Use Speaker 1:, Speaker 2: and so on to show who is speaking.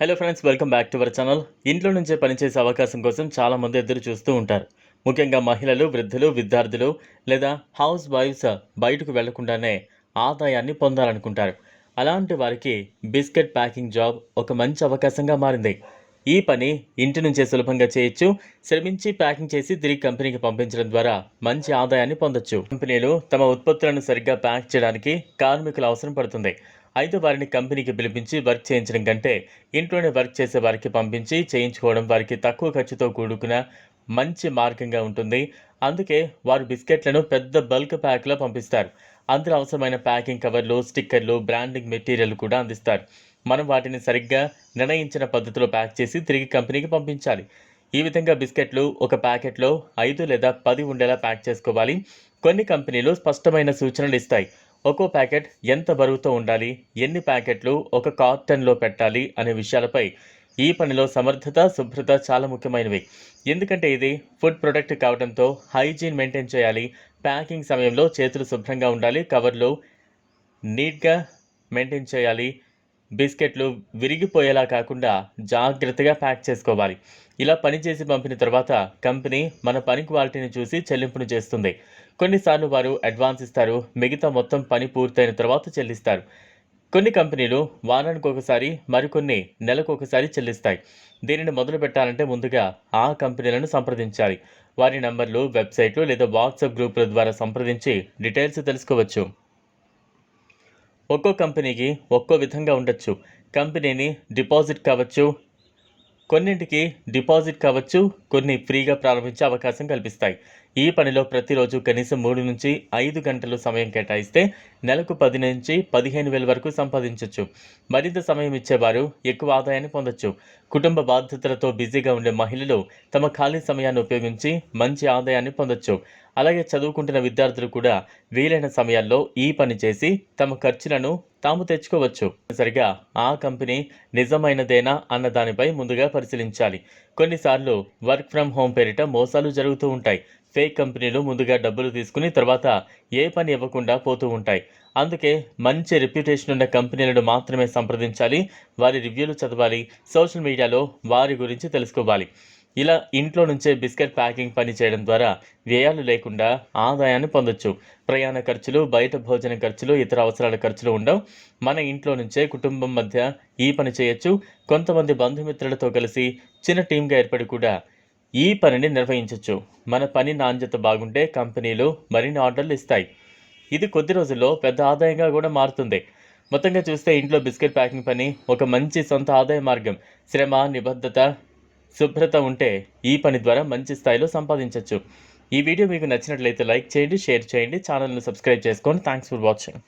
Speaker 1: Hello friends welcome back to our channel ఇంట్లో నుంచే పనిచేసే అవకాశం కోసం చాలామంది ఎదురు చూస్తూ ఉంటారు. ముఖ్యంగా మహిళలు వృద్ధులు విద్యార్థులు లేదా హౌస్ వైఫ్స్ బయటకు వెళ్ళకుండానే ఆదాయాన్ని పొందాలనుకుంటారు. అలాంటి వారికి బిస్కెట్ ప్యాకింగ్ జాబ్ ఒక మంచి అవకాశంగా మారింది. ఈ పని ఇంటి నుంచే సులభంగా చేయొచ్చు. శ్రమించి ప్యాకింగ్ చేసి తిరిగి కంపెనీకి పంపించడం ద్వారా మంచి ఆదాయాన్ని పొందొచ్చు. కంపెనీలు తమ ఉత్పత్తులను సరిగ్గా ప్యాక్ చేయడానికి కార్మికుల అవసరం పడుతుంది. అయితే వారిని కంపెనీకి పిలిపించి వర్క్ చేయించడం కంటే ఇంట్లోనే వర్క్ చేసే వారికి పంపించి చేయించుకోవడం వారికి తక్కువ ఖర్చుతో కూడుకున్న మంచి మార్గంగా ఉంటుంది. అందుకే వారు బిస్కెట్లను పెద్ద బల్క్ ప్యాక్లో పంపిస్తారు. అందులో అవసరమైన ప్యాకింగ్ కవర్లు స్టిక్కర్లు బ్రాండింగ్ మెటీరియల్ కూడా అందిస్తారు. మనం వాటిని సరిగ్గా నిర్ణయించిన పద్ధతిలో ప్యాక్ చేసి తిరిగి కంపెనీకి పంపించాలి. ఈ విధంగా బిస్కెట్లు ఒక ప్యాకెట్లో ఐదు లేదా పది ఉండేలా ప్యాక్ చేసుకోవాలి. కొన్ని కంపెనీలు స్పష్టమైన సూచనలు ఇస్తాయి. ఒక్కో ప్యాకెట్ ఎంత బరువుతో ఉండాలి? ఎన్ని ప్యాకెట్లు ఒక కార్టన్లో పెట్టాలి? అనే విషయాలపై ఈ పనిలో సమర్థత శుభ్రత చాలా ముఖ్యమైనవి. ఎందుకంటే ఇది ఫుడ్ ప్రొడక్ట్ కావడంతో హైజీన్ మెయింటైన్ చేయాలి. ప్యాకింగ్ సమయంలో చేతులు శుభ్రంగా ఉండాలి. కవర్లు నీట్గా మెయింటైన్ చేయాలి. బిస్కెట్లు విరిగిపోయేలా కాకుండా జాగ్రత్తగా ప్యాక్ చేసుకోవాలి. ఇలా పని చేసి పంపిన తర్వాత కంపెనీ మన పని క్వాలిటీని చూసి చెల్లింపును చేస్తుంది. కొన్నిసార్లు వారు అడ్వాన్స్ ఇస్తారు మిగతా మొత్తం పని పూర్తయిన తర్వాత చెల్లిస్తారు. కొన్ని కంపెనీలు వారానికి ఒకసారి మరికొన్ని నెలకు ఒకసారి చెల్లిస్తాయి. దీనిని మొదలు పెట్టాలంటే ముందుగా ఆ కంపెనీలను సంప్రదించాలి. వారి నంబర్లు వెబ్సైట్లు లేదా వాట్సాప్ గ్రూపుల ద్వారా సంప్రదించి డీటెయిల్స్ తెలుసుకోవచ్చు. ఒక్కో కంపెనీకి ఒక్కో విధంగా ఉండొచ్చు. కంపెనీని డిపాజిట్ కావచ్చు కొన్నింటికి డిపాజిట్ కావచ్చు కొన్ని ఫ్రీగా ప్రారంభించే అవకాశం కల్పిస్తాయి. ఈ పనిలో ప్రతిరోజు కనీసం మూడు నుంచి ఐదు గంటలు సమయం కేటాయిస్తే నెలకు పది నుంచి పదిహేను వేల వరకు సంపాదించవచ్చు మరింత సమయం ఇచ్చేవారు ఎక్కువ ఆదాయాన్ని పొందొచ్చు. కుటుంబ బాధ్యతలతో బిజీగా ఉండే మహిళలు తమ ఖాళీ సమయాన్ని ఉపయోగించి మంచి ఆదాయాన్ని పొందొచ్చు. అలాగే చదువుకుంటున్న విద్యార్థులు కూడా వీలైన సమయాల్లో ఈ పని చేసి తమ ఖర్చులను తాము తెచ్చుకోవచ్చు. సరిగా ఆ కంపెనీ నిజమైనదేనా అన్న దానిపై ముందుగా పరిశీలించాలి. కొన్నిసార్లు వర్క్ ఫ్రమ్ హోమ్ పేరిట మోసాలు జరుగుతూ ఉంటాయి. ఫేక్ కంపెనీలు ముందుగా డబ్బులు తీసుకుని తర్వాత ఏ పని ఇవ్వకుండా పోతూ ఉంటాయి. అందుకే మంచి రెప్యుటేషన్ ఉన్న కంపెనీలను మాత్రమే సంప్రదించాలి. వారి రివ్యూలు చదవాలి. సోషల్ మీడియాలో వారి గురించి తెలుసుకోవాలి. ఇలా ఇంట్లో నుంచే బిస్కెట్ ప్యాకింగ్ పని చేయడం ద్వారా వ్యయాలు లేకుండా ఆదాయాన్ని పొందొచ్చు. ప్రయాణ ఖర్చులు బయట భోజన ఖర్చులు ఇతర అవసరాల ఖర్చులు ఉండవు. మన ఇంట్లో నుంచే కుటుంబం మధ్య ఈ పని చేయొచ్చు. కొంతమంది బంధుమిత్రులతో కలిసి చిన్న టీంగా ఏర్పడి కూడా ఈ పనిని నిర్వహించవచ్చు మన పని నాణ్యత బాగుంటే కంపెనీలు మరిన్ని ఆర్డర్లు ఇస్తాయి. ఇది కొద్ది రోజుల్లో పెద్ద ఆదాయంగా కూడా మారుతుంది. మొత్తంగా చూస్తే ఇంట్లో బిస్కెట్ ప్యాకింగ్ పని ఒక మంచి సొంత ఆదాయ మార్గం. శ్రమ నిబద్ధత శుభ్రత ఉంటే ఈ పని ద్వారా మంచి స్థాయిలో సంపాదించవచ్చు ఈ వీడియో మీకు నచ్చినట్లయితే లైక్ చేయండి షేర్ చేయండి ఛానల్ను సబ్స్క్రైబ్ చేసుకోండి థ్యాంక్స్ ఫర్ వాచింగ్.